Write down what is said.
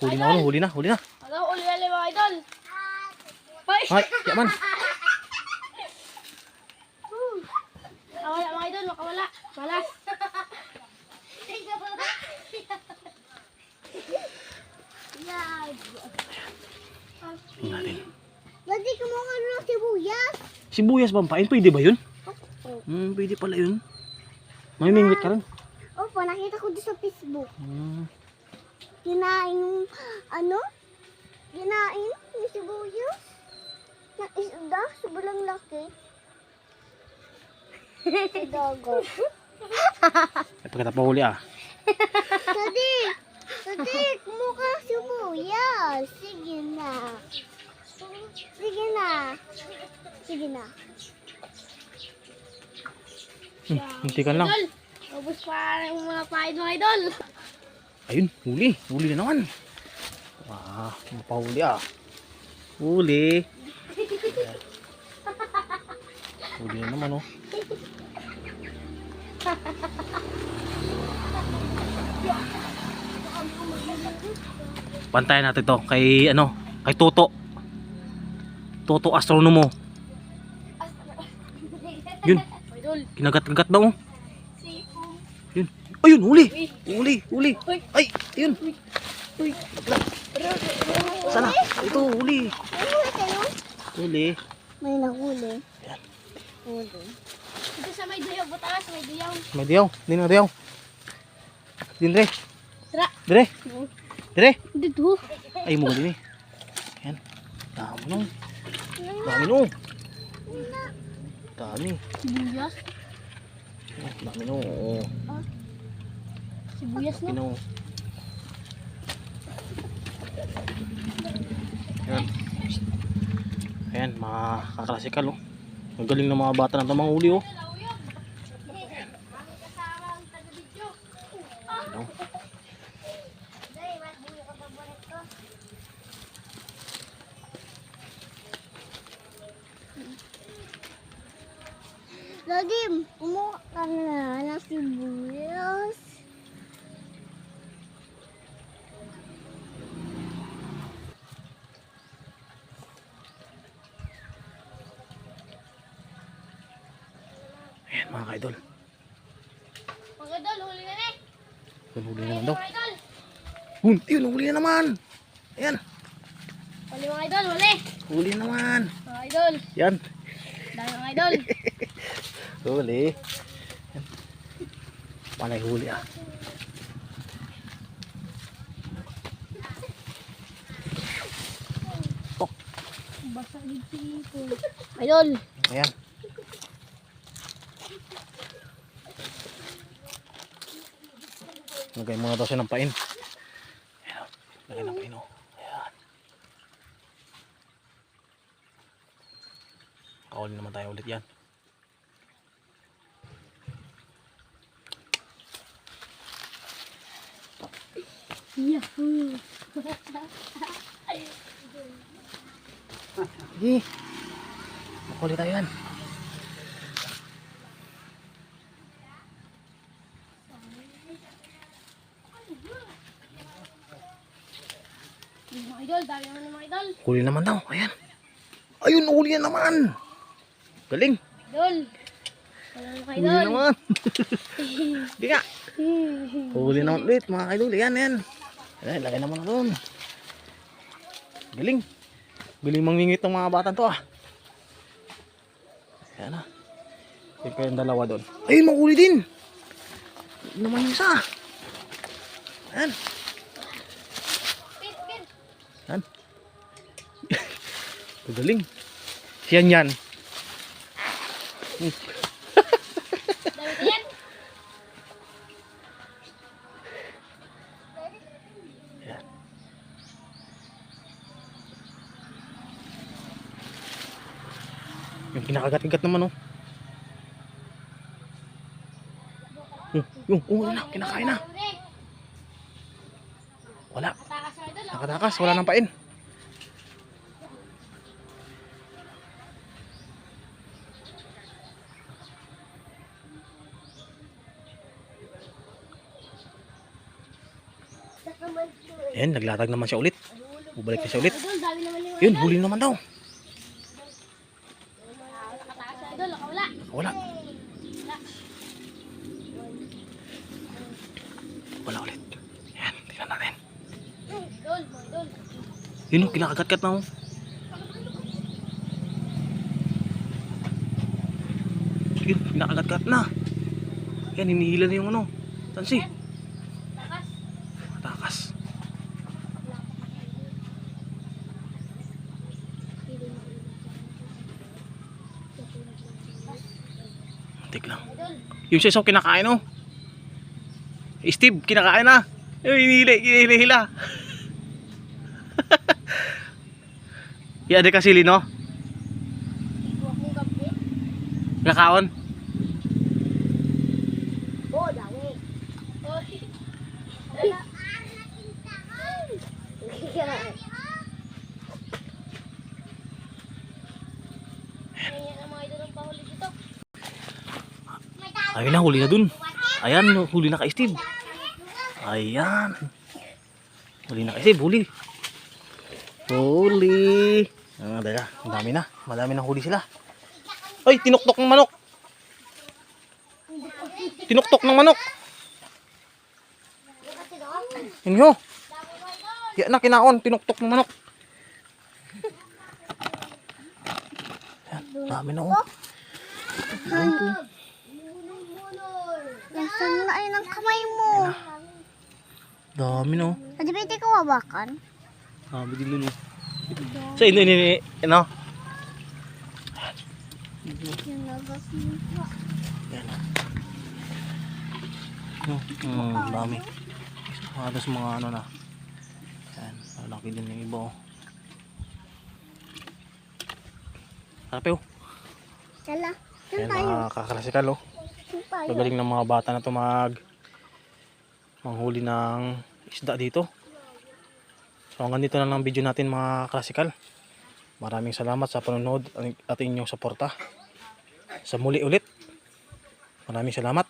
Huli na ano, huli na, huli na. Ano, uli na mga idol. Ay, yaman. Nakawala mga idol, nakawala. Malas. Tingnan natin. Pwede ka mga ano ng sibuyas. Sibuyas ba ang pain? Pwede ba yun? Hmm, pwede pala yun. May mingot ka rin. Opo, nakita ko doon sa Facebook. Hmm. Kinain yung, ano? Kinain yung sibuyas. Na isda, sobrang laki. Sa dagat. Ay, pagkatapos ah. Daddy, kumukha ng sibuyas. Sige na. Sige na. Sige na. Hmm, hindi ka lang. Ubus pa yung mga mga idol. Ayun, huli. Huli na naman. Wah, mapahuli ah. Huli. Huli na naman oh. Pantayan natin to kay ano, kay Toto. Toto Astronomo. Yun, Idol. kinagat-kagat daw. oh. Yun. Ayun, huli. Huli, huli. Ay, ayun. Uy. Sana? Ito, huli. Huli. May nahuli. Yan. Huli. Ito sa may duyaw, butas, may duyaw. May diyaw. Hindi na diyaw. Din re. Tara. Dire. Dire. Dito. Ay, mo din eh. Yan. Dami no. Dami no. Dami. Sibuyas. Yan, Dami no. Sibuyas no. no. Yan. Ayan, mga kaklasikal oh. Ang galing ng mga bata na mga uli oh. Ano? Daddy, kumukha ka na ng sibuyas. Ayan mga kaidol. Mga idol, huli na eh. Yun, huli na naman daw. Hun, yun, huli na naman. Ayan, Huli mga idol, huli. huli na naman. Mga idol. Yan, Dami mga idol. huli. Yan. Panay huli ah. Basa dito. Idol. Ayan. Lagay muna daw siya ng pain. Ayan, lagay ng pain oh. Ayan. Kauli naman tayo ulit yan. Yahoo. Sige. Makuli tayo yan. Mga idol, dami naman ng mga idol. Huli naman daw. Ayan. Ayun, huli na naman. Galing. Idol. Mga Huli naman. Hindi nga. Huli naman ulit mga idol. Yan, yan. Ayan, lagay naman na doon. Galing. Galing mangingit ng mga bata to ah. Ayan na. Yung kayong dalawa doon. Ayun, mahuli din. Naman yung isa. Ayan. Pit, pit. Yan. Galing. Siyan yan. Yan. Yung kinakagat-kagat naman oh. Yung, yung, oh, wala na, kinakain na. Wala, nakatakas, wala nang pain. Ayan, naglatag naman siya ulit. Bubalik na siya ulit. Yun, huli naman daw. Wala. Wala ulit. Ayan, tingnan natin. Yun o, kinakagat-gat na o. Yun, kinakagat-gat na. Yan, hinihila na yung ano. Tansi. Takas. Tik lang. Yung siya kinakain o. Steve, kinakain na. Yung hinihila, hinihila. Yan, di kasi lino. Kakaon. Oo, dami. Oy. Ayan ang mga idol ang pahuli dito. Ayun na, huli na dun. Ayan, huli na kay Steve. Ayan. Huli na kay Steve, huli. Huli. Ah, ang dami na. Madami na huli sila. Ay, tinuktok ng manok. Tinuktok ng manok. Inyo. Yan na, kinaon. Tinuktok ng manok. Ayan, dami na oh. Nasaan na ay ng kamay mo? Dami na oh. Pwede ko hawakan? Sabi din dun. oh. So, ano? Yung labas mo. Yan. Oh, hmm, dami. Halos mga ano na. Yan, malaki din yung iba oh. Harap oh. Saan mga kakalasikal oh. Saan tayo? Gagaling ng mga bata na to mag manghuli ng isda dito. So hanggang dito na lang ang video natin mga klasikal. Maraming salamat sa panonood at inyong suporta. Sa muli ulit. Maraming salamat.